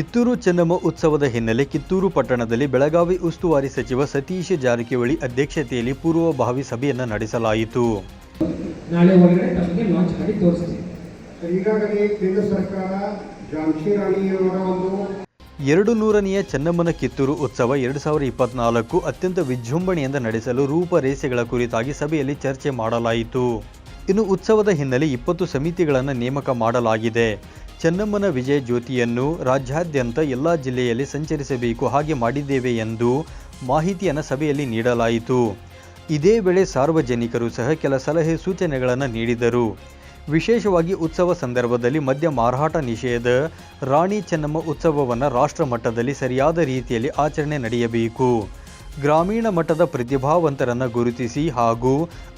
ಕಿತ್ತೂರು ಚೆನ್ನಮ್ಮ ಉತ್ಸವದ ಹಿನ್ನೆಲೆ ಕಿತ್ತೂರು ಪಟ್ಟಣದಲ್ಲಿ ಬೆಳಗಾವಿ ಉಸ್ತುವಾರಿ ಸಚಿವ ಸತೀಶ ಜಾರಕಿಹೊಳಿ ಅಧ್ಯಕ್ಷತೆಯಲ್ಲಿ ಪೂರ್ವಭಾವಿ ಸಭೆಯನ್ನು ನಡೆಸಲಾಯಿತು. ನಾಳೆ ಒಳಗಡೆ ತಮಗೆ ಲಾಂಚ್ ಮಾಡಿ ತೋರಿಸ್ತೀವಿ ಈಗಾಗಲೇ ಕೇಂದ್ರ ಸರ್ಕಾರ ಝಾನ್ಸಿ ರಾಣಿಯವರ ಒಂದು ಎರಡು ನೂರನೆಯ ಚೆನ್ನಮ್ಮನ ಕಿತ್ತೂರು ಉತ್ಸವ ಎರಡು ಸಾವಿರದ ಇಪ್ಪತ್ನಾಲ್ಕು ಅತ್ಯಂತ ವಿಜೃಂಭಣೆಯಿಂದ ನಡೆಸಲು ರೂಪರೇಷೆಗಳ ಕುರಿತಾಗಿ ಸಭೆಯಲ್ಲಿ ಚರ್ಚೆ ಮಾಡಲಾಯಿತು. ಇನ್ನು ಉತ್ಸವದ ಹಿನ್ನೆಲೆ ಇಪ್ಪತ್ತು ಸಮಿತಿಗಳನ್ನು ನೇಮಕ ಮಾಡಲಾಗಿದೆ. ಚೆನ್ನಮ್ಮನ ವಿಜಯ ಜ್ಯೋತಿಯನ್ನು ರಾಜ್ಯಾದ್ಯಂತ ಎಲ್ಲ ಜಿಲ್ಲೆಯಲ್ಲಿ ಸಂಚರಿಸಬೇಕು, ಹಾಗೆ ಮಾಡಿದ್ದೇವೆ ಎಂದು ಮಾಹಿತಿಯನ್ನು ಸಭೆಯಲ್ಲಿ ನೀಡಲಾಯಿತು. ಇದೇ ವೇಳೆ ಸಾರ್ವಜನಿಕರು ಸಹ ಕೆಲ ಸಲಹೆ ಸೂಚನೆಗಳನ್ನು ನೀಡಿದರು. ವಿಶೇಷವಾಗಿ ಉತ್ಸವ ಸಂದರ್ಭದಲ್ಲಿ ಮದ್ಯ ಮಾರಾಟ ನಿಷೇಧ, ರಾಣಿ ಚೆನ್ನಮ್ಮ ಉತ್ಸವವನ್ನು ರಾಷ್ಟ್ರ ಮಟ್ಟದಲ್ಲಿ ಸರಿಯಾದ ರೀತಿಯಲ್ಲಿ ಆಚರಣೆ ನಡೆಯಬೇಕು. ಗ್ರಾಮೀಣ ಮಟ್ಟದ ಪ್ರತಿಭಾವಂತರನ್ನು ಗುರುತಿಸಿ ಹಾಗೂ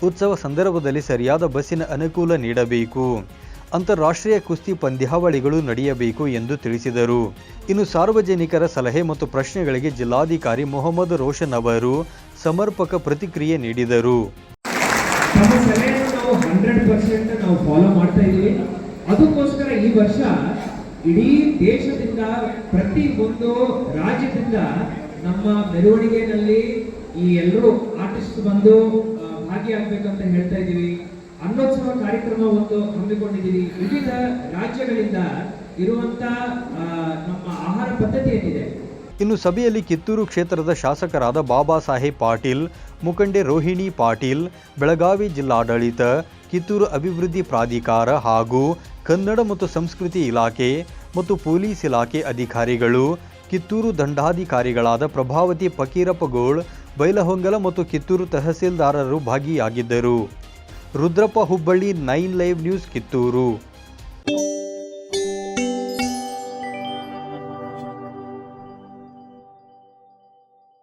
ಉತ್ಸವ ಸಂದರ್ಭದಲ್ಲಿ ಸರಿಯಾದ ಬಸ್ಸಿನ ಅನುಕೂಲ ನೀಡಬೇಕು. ಅಂತಾರಾಷ್ಟ್ರೀಯ ಕುಸ್ತಿ ಪಂದ್ಯಾವಳಿಗಳು ನಡೆಯಬೇಕು ಎಂದು ತಿಳಿಸಿದರು. ಇನ್ನು ಸಾರ್ವಜನಿಕರ ಸಲಹೆ ಮತ್ತು ಪ್ರಶ್ನೆಗಳಿಗೆ ಜಿಲ್ಲಾಧಿಕಾರಿ ಮೊಹಮ್ಮದ್ ರೋಷನ್ ಅವರು ಸಮರ್ಪಕ ಪ್ರತಿಕ್ರಿಯೆ ನೀಡಿದರು. ಅದಕ್ಕೋಸ್ಕರ ಈ ವರ್ಷ ಇಡೀ ದೇಶದಿಂದ ಪ್ರತಿ ಒಂದು ರಾಜ್ಯದಿಂದ ನಮ್ಮ ಮೆರವಣಿಗೆನಲ್ಲಿ ಈ ಎಲ್ಲರೂ ಆರ್ಟಿಸ್ಟ್ ಬಂದು ಭಾಗಿಯಾಗ್ಬೇಕಂತ ಹೇಳ್ತಾ ಇದ್ದೀವಿ. ಅನ್ನೋತ್ಸವ ಕಾರ್ಯಕ್ರಮ ಒಂದು ಹಮ್ಮಿಕೊಂಡಿದ್ದೀವಿ. ವಿವಿಧ ರಾಜ್ಯಗಳಿಂದ ಇರುವಂತ ನಮ್ಮ ಆಹಾರ ಪದ್ಧತಿ ಏನಿದೆ? ಇನ್ನು ಸಭೆಯಲ್ಲಿ ಕಿತ್ತೂರು ಕ್ಷೇತ್ರದ ಶಾಸಕರಾದ ಬಾಬಾ ಸಾಹೇಬ್ ಪಾಟೀಲ್, ಮುಖಂಡೆ ರೋಹಿಣಿ ಪಾಟೀಲ್, ಬೆಳಗಾವಿ ಜಿಲ್ಲಾಡಳಿತ, ಕಿತ್ತೂರು ಅಭಿವೃದ್ಧಿ ಪ್ರಾಧಿಕಾರ ಹಾಗೂ ಕನ್ನಡ ಮತ್ತು ಸಂಸ್ಕೃತಿ ಇಲಾಖೆ ಮತ್ತು ಪೊಲೀಸ್ ಇಲಾಖೆ ಅಧಿಕಾರಿಗಳು, ಕಿತ್ತೂರು ದಂಡಾಧಿಕಾರಿಗಳಾದ ಪ್ರಭಾವತಿ ಫಕೀರಪ್ಪಗೋಳ್ ಬೈಲಹೊಂಗಲ ಮತ್ತು ಕಿತ್ತೂರು ತಹಸೀಲ್ದಾರರು ಭಾಗಿಯಾಗಿದ್ದರು. Rudrappa Hubballi nine live news Kittur.